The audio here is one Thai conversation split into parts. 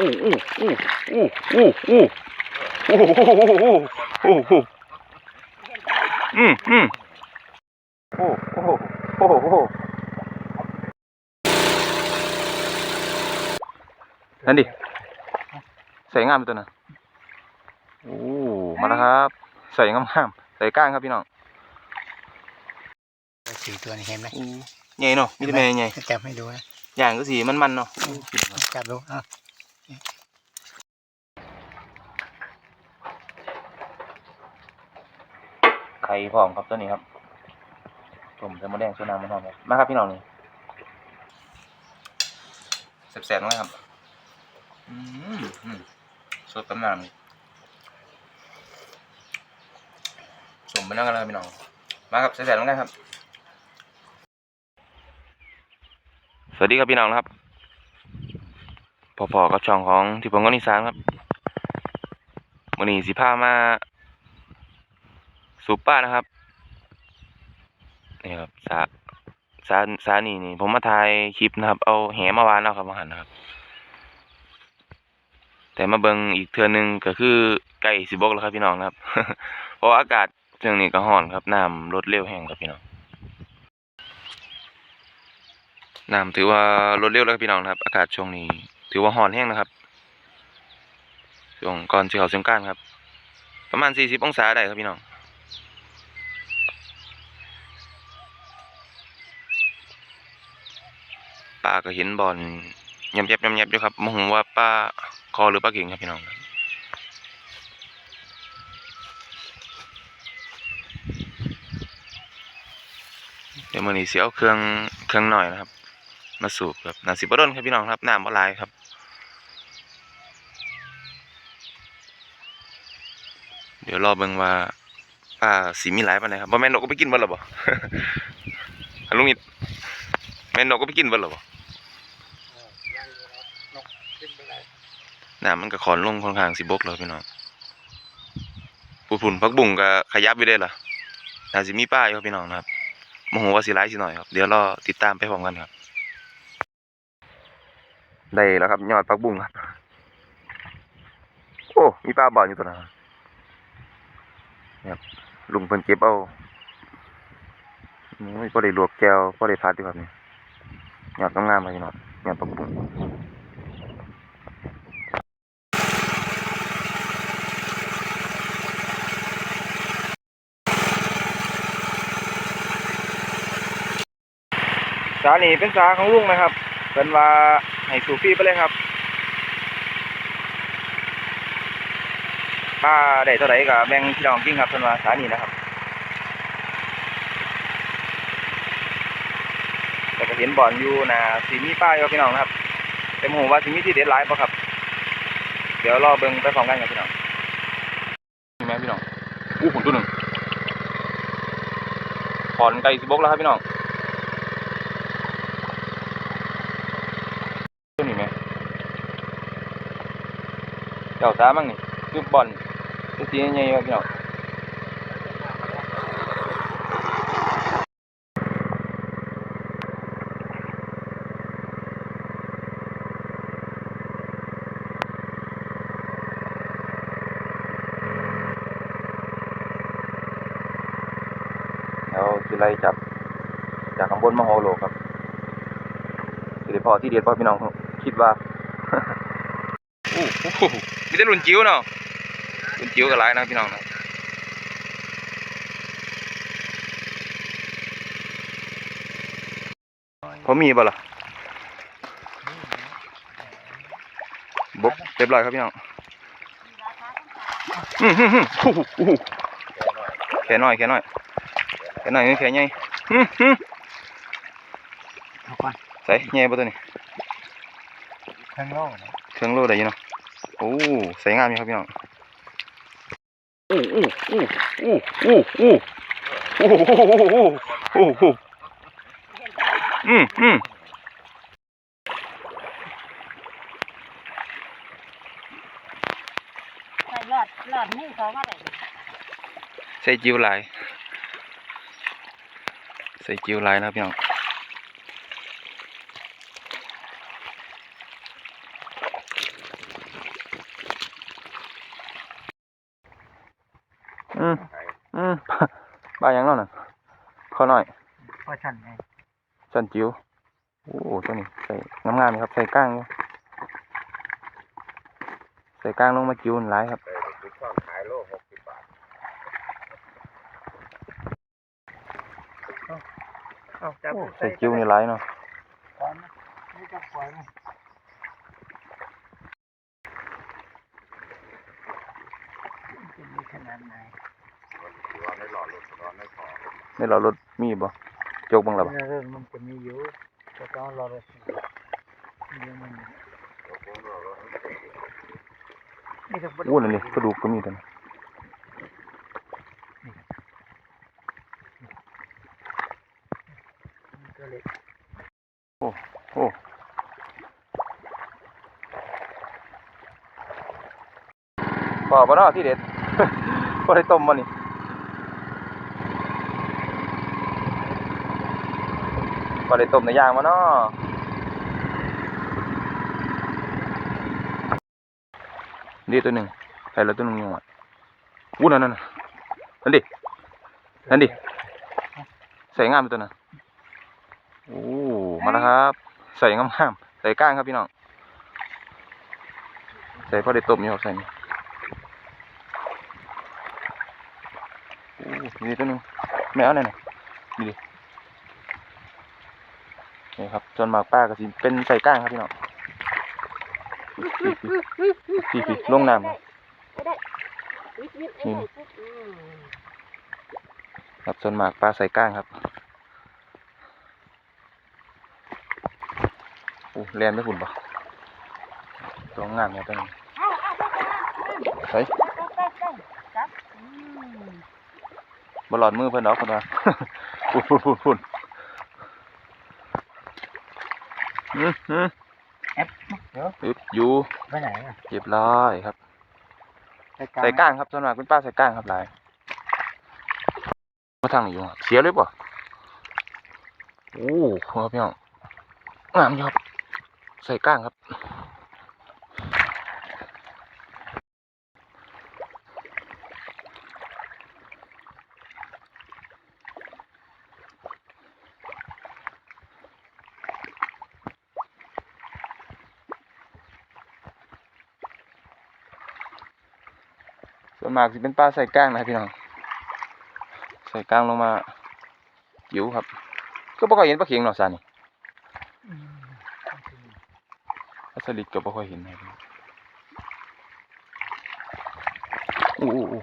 อู้อ้อู้อ้อู้อ้โอ้โหโอ้โหอืมอืมโอ้โหโอ้โหนั่นดิใส่งามตัวนะโอ้มาแล้วครับ ใส่งามๆใส่ก้างครับพี่น้องสีตัวนี่เห็นไหมใหญ่เนาะมีแต่แม่ใหญ่จับให้ดูนะอย่างก็สีมันๆเนาะจับดูอะ ไข่พร้อมครับตัวนี้ครับผมจะมาแดงช่วยน้ำมันหอมครับมาครับพี่น้องนี่แสบๆนะครับอืมอืมสดตำนานสมไปนั่งกันเลยพี่น้อง มาครับแสบๆแล้วกันครับ สวัสดีครับพี่น้องนะครับพอๆกับช่องของที่ผมก็นิสานครับวันนี้สิพามา สูปป้านะครับนี่ครับสาสาสานี่นี่ ผมมาถ่ายคลิปนะครับ เอาแหมาวานแล้วครับมาหันนะครับ แต่มาเบิงอีกเทือหนึงก็คือไก่สิบกแล้วครับพี่น้องนะครับ เพราะอากาศช่วงนี้ก็ร้อนครับน้ำลดเร็วแห้งครับพี่น้องน้ำถือว่าลดเร็วแล้วครับพี่น้องครับ อากาศช่วงนี้ ถือว่าร้อนแห้งนะครับช่วงก่อนที่เขาสงกรารครับ ประมาณสี่สิบองศาได้ครับพี่น้อง ป้าก็เห็นบอลยำแยบยำแยบอยู่ครับมโหว่าป้าคอหรือป้าเก่งครับพี่น้องเดี๋ยวมือนี้เสียเอาเครื่องเครื่องหน่อยนะครับ มาสูบครับนาสิบดนครับพี่น้องครับน้ำบ่ลายครับเดี๋ยวรอเบิ่งว่าป้าสีมีหลายปานใดครับบ่แม่นนกก็ไปกินบ่ล่ะบ่อันลุงนิดแม่นนกก็ไปกินบ่ล่ะบ่นก ขึ้นไปไหนน้ำมันก็ขอนลงค่อนข้างสิบกเลยพี่น้องปูผุ่นพักบุ่งก็ขยับอยู่ได้ล่ะน่าสิมีป้ายครับพี่น้องนะครับโมโหว่าสิร้ายสิหน่อยครับ เดี๋ยวรอติดตามไปพร้อมกันครับ ได้แล้วครับยอดพักบุ่งครับ โอ้ มีป้าบ่อลอยู่ตัวนั้นครับลุงเพิ่นเก็บเอาโอ้ยพอได้ลวกแก้วพอได้พัดอยู่ครับนี่ยอดงามๆเลยพี่น้องยอดพักบุ่ง สานี่เป็นสาของลุงนะครับเป็นว่าให้สูฟรีไปเลยครับป้าได้เท่าไหร่ก็แบ่งพี่น้องกินครับเป็นว่าสานี่นะครับแต่ก็เห็นบ่อนอยู่นะสีมีป้ายอยู่พี่น้องนะครับแต่หมูว่าสีมีที่เด็ดหลายป่ะครับ เดี๋ยวรอเบิ่งไปพร้อมกันครับพี่น้องนี่แม่พี่น้องอู้หุ่นตัวหนึ่งถอนไก่สิบกแล้วครับพี่น้อง ตัวนี้ไหม เจ้าสามั่งนี่คือบอลตัวสีใหญ่ๆครับพี่น้องเดี๋ยวสิไล่จับจากข้างบนมาโฮโลครับสิได้พอที่เดียดพ่อพี่น้องคิดว่า มีแต่รุ่นจิ๋วเนาะรุ่นจิ๋วก็หลายนะพี่น้องนะพอมีบ่ล่ะบกเรียบร้อยครับพี่น้องอืมฮึ่มฮึ่มโอ้โหโอ้โหแค่น้อยแค่น้อยแค่น้อยนี่แค่ใหญ่อืมฮึ่มเอาก่อนใส่ใหญ่ป่ะตัวนี้ข้างนอกนะเครื่องโลได้อยินเนาะ โอ้ใส่งามอยู่ครับพี่น้องโอ้โอ้โอ้โอ้โอ้โอ้โอ้โอ้โอ้โอ้โอ้อืมอืมใส่หลอดหลอดนี่เขาว่าอะไรใส่จิ๋วลายใส่จิ๋วลายนะพี่น้อง อืมอืมปลาอย่างนั้นน่ะข้อน้อยเพราะฉันไงสันจิ๋วโอ้ตัวนี้ใส่งามๆเลยครับใส่ก้างอยู่ใส่ก้างลงมาจิ๋วหลายครับเอาจับโอ้ใส่จิ๋วนี่หลายเนาะ ปล่อยนะไม่ต้องปล่อยนะมันจะมีขนาดไหน ในเรารถมีบ่โจกบังหรอบ่เรื่องมันจะมีอยู่แต่ต้องรอรถเดี๋ยวมันนี่ต้องอู้นั่นนี่กระดูกก็มีตัวนี้ก็เลยโอ้พอบ่เนาะที่เด็ดบ่ได้ต้มบ่นี่ บ่ได้ต้มในย่างบ่เนาะนี่ตัวหนึ่งใส่ล้วตัวหนึ่งยังวะอู้นั่นนั่นนั่นดิ นั่นดิ ใส่งามตัวนั้นโอ้มาแล้วครับ ใส่งามๆใส่ก้างครับพี่น้อง ใส่พอได้ต้มอยู่ครับใส่นี่โอ้นี่ตัวหนึงแมวนี่นน่ะนี่ดิ นี่ครับจนหมากป้าก็สิเป็นใส่ก้างครับพี่น้องพี่พี่ลงน้ำครับไม่ได้วิทวิทไอ้ไข่ปุ๊บอืมครับจนหมากป้าใส่ก้างครับโอ้เรียนไม่ฝุ่นปะตัวงามเนี่ยตัวนี้เอาเอาไปไปใส่ไปไปจับอืมบอลอดมือเพิ่นดอกคนว่าฝุ่นฝุ่นฝุ่น ฝุ่นอืมอืมแอปเดี๋ยวอึบอยู่ไปไหนอะเรียบร้อยครับ ใส่ก้างครับส่วนมากคุณป้าใส่ก้างครับหลายมาทางนี้อยู่ครับเสียเลยป่ะโอ้ครับพี่น้องงามอยู่ครับ ใส่ก้างครับ ส่วนมากสิเป็นปลาใส่ก้างนะครับพี่น้องใส่ก้างลงมาจิ๋วครับ ก็บ่ค่อยเห็นปลาเข็งเนาะซานี่อืมปลาสลิดก็บ่ค่อยเห็นนะครับอู้อู้อู้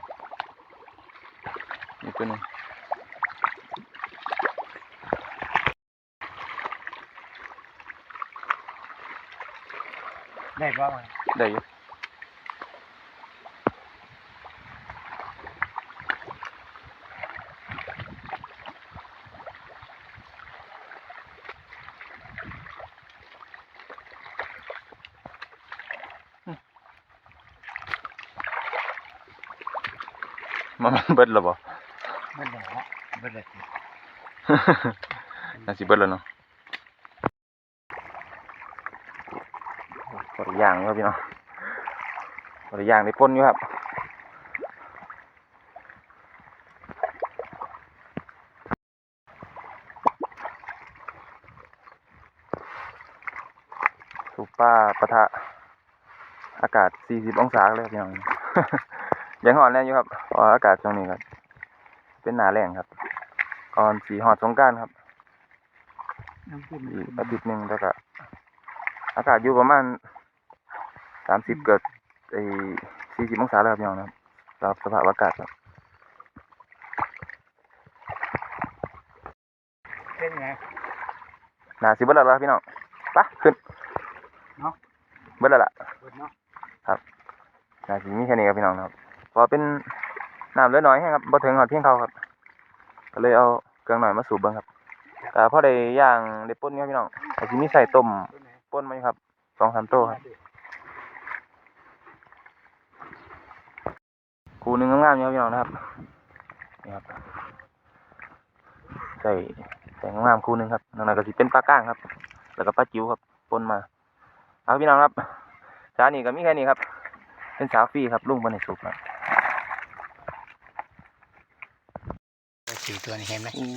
นี่ตัวหนึงได้บ้างไหมได้อยู่ มันมันเบิดแล้วบ่มันเหรอมันเหรอน่าสิเบิดแล้วเนาะขอได้ย่างอยู่ครับพี่น้องขอได้ย่างได้ป่นอยู่ครับสูบป้าปะทะอากาศ 40 องศาเลยครับพี่น้อง ยังหอนแน่อยู่ครับเพราะอากาศช่วงนี้ครับ เป็นหนาแรงครับก่อนสีหอดสงกรารครับน้ำจิ้มอีกอาทิตย์หนึ่งแล้วก็อากาศอยู่ประมาณสามสิบเกิดไอ้สี่สิบองศาแล้วครับพี่น้องนะครับสำหรับสภาพอากาศครับเป็นไงหนาสิเบิดแล้วล่ะพี่น้องไปะขึ้นเนาะเบิดแล้วล่ะเปิดเนาะหนาสิมีแค่นี้ครับพี่น้องนะครับเพอเป็นน้ำเหลือน้อยแห้ครับบ่ถึงหอดเพียงเขาครับ ก็เลยเอาเครื่องหน่อยมาสูบเบิ่งครับก็พอได้ย่างได้ป่นครับพี่น้องก็สิมีใส่ต้มตัวไหนป่นมาอยู่ครับสองสามโต๊ะครับคูหนึงงามๆอยู่ครับพี่น้องนะครับนี่ครับใส่ใส่งามคูหนึงครับนอกนั้นก็สิเป็นปลาก้างครับ แล้วก็ปลาจิ๋วครับปนมาเอาพี่น้องครับสานี่ก็มีแค่นี้ครับ เป็นสาวฟรีครับลุงบนในสุกครับ สี่ ตัวนี่เห็นไหมอู้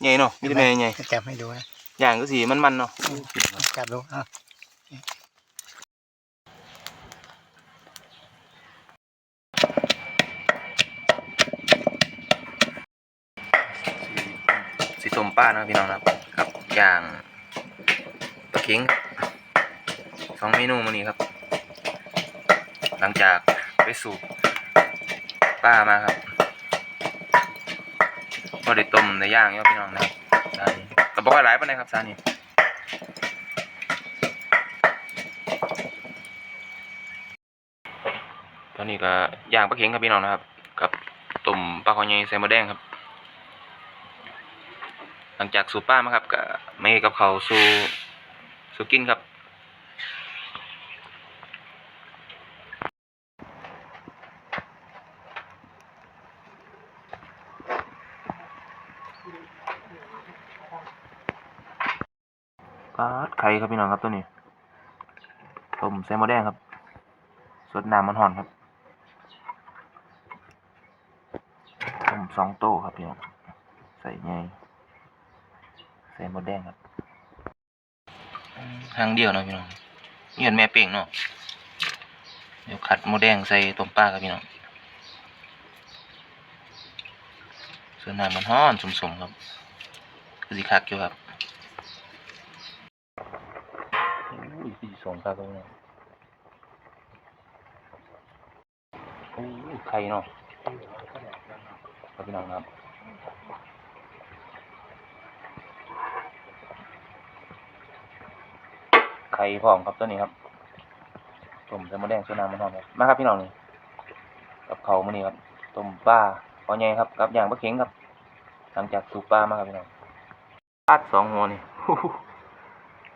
ใหญ่เนาะมีแต่แม่ใหญ่จับให้ดูนะอย่างก็สีมันๆเนาะจับดูอะสีส้มป้านะครับพี่น้องนะครับครับอย่างปลาเค็งสองเมนูมื้อนี้ครับ หลังจากไปสูบป้ามาครับ ก็ได้ต้มได้ย่างเนาะพี่น้องนะครับซานี่ก็บอกว่าหลายปานใดครับซานี่ตอนนี้ก็ย่างปลาเค็งครับพี่น้องนะครับ กับต้มปลาคอใหญ่ใส่มะแดงครับ หลังจากสูป้ามาครับก็ไม่กับเขาสูสูกินครับ ไข่ครับพี่น้องครับตัวนี้ต้มใส่หม้อแดงครับสดน้ำมันห่อนครับต้มสองโต๊ะครับพี่น้องใส่ไงใส่หม้อแดงครับทางเดียวนะพี่น้องนี่เห็นแม่เป่งเนาะเดี๋ยวขัดหม้อแดงใส่ต้มปลาครับพี่น้องส่วนน้ำมันห่อนสมๆครับคือสิคักอยู่ครับ อุ้ยสี่สองครับพี่น้องโอ้ยไข่เนาะครับพี่น้องครับไข่พร้อมครับตัวนี้ครับต้มใส่มะแดงใส่น้ำมันหอมครับมาครับพี่น้องนี่กับเขามื้อนี้ครับต้มปลาปลาใหญ่ครับกับย่างปลาเข็งครับ หลังจากสูปลามาครับพี่น้องปลาสองหัวนี่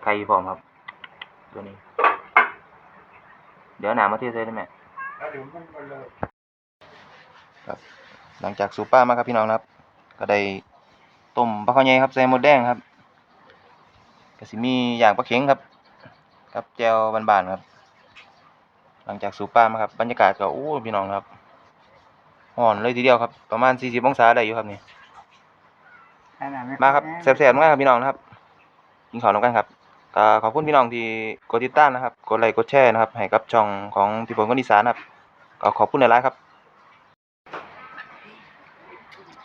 ไข่พร้อมครับ ตัวนี้ เดี๋ยวหนามาเทใส่ได้ไหมครับ หลังจากสูบป้ามาครับพี่น้องนะครับ ก็ได้ต้มปลาข้าวใหญ่ครับใส่หมดแดงครับก็สิมีอย่างปลาเข็งครับกับแจวบานๆครับ หลังจากสูบป้ามาครับบรรยากาศก็โอ้พี่น้องครับห่อนเลยทีเดียวครับ ประมาณ 40 องศาได้อยู่ครับนี่มาครับแซ่บๆมากครับพี่น้องนะครับกินข้าวน้ำกันครับ ก็ขอบคุณพี่น้องที่กดติดตามนะครับ กดไลค์ กดแชร์นะครับ ให้กับช่องของพี่ฝนคนอีสานนะครับก็ขอบคุณหลายๆครับ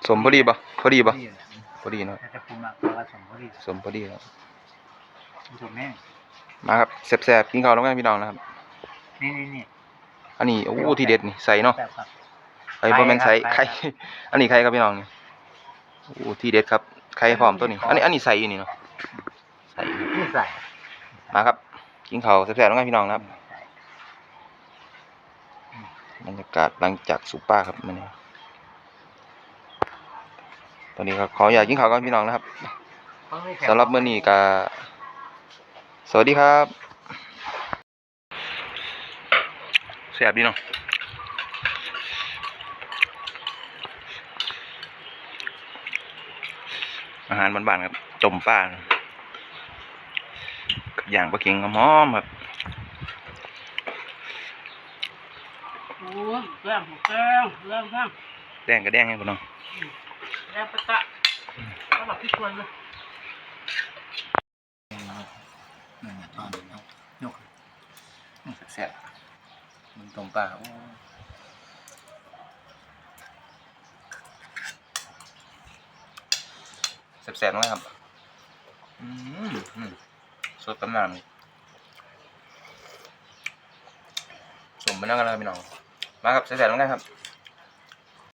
สมพอดีปะพอดีปะพอดีเนาะจะปรุงมาเพราะว่าสมบูรณ์สมพอดีครับถูกแม่มาครับแซ่บๆกินข้าวน้ำกันพี่น้องนะครับ นี่นี่นี่อันนี้โอ้ทีเด็ดนี่ใส่เนาะแบบครับไข่บ่แม่นใส่ไข่ไข่ครับอันนี้ไข่ครับพี่น้องนี่โอ้ทีเด็ดครับไข่พร้อมตัวนี้ อันนี้อันนี้ใส่อยู่นี่เนาะ ใส่นี่ใส่มาครับ กินข้าวแซ่บๆน้ำกันพี่น้องนะครับบรรยากาศหลังจากสูป้าครับมันนี้ตอนนี้ก็ขออยากกินข้าวกับพี่น้องนะครับสำหรับมื้อนี้ก็สวัสดีครับแซ่บดีเนาะอาหารบ้านๆครับต้มปลา อย่างปลาเค็งหอมครับโอ้แรงแรงแรงแรงแดงกับแดงให้พี่น้องแรงปะตะสำหรับพี่ชวนเลยยกแซ่บมันต้มปลาโอ้แซ่บๆนะครับ อืม สดกำลังสมไปนั่งกันแล้วครับพี่น้อง มาครับแซ่บๆแล้วกันครับ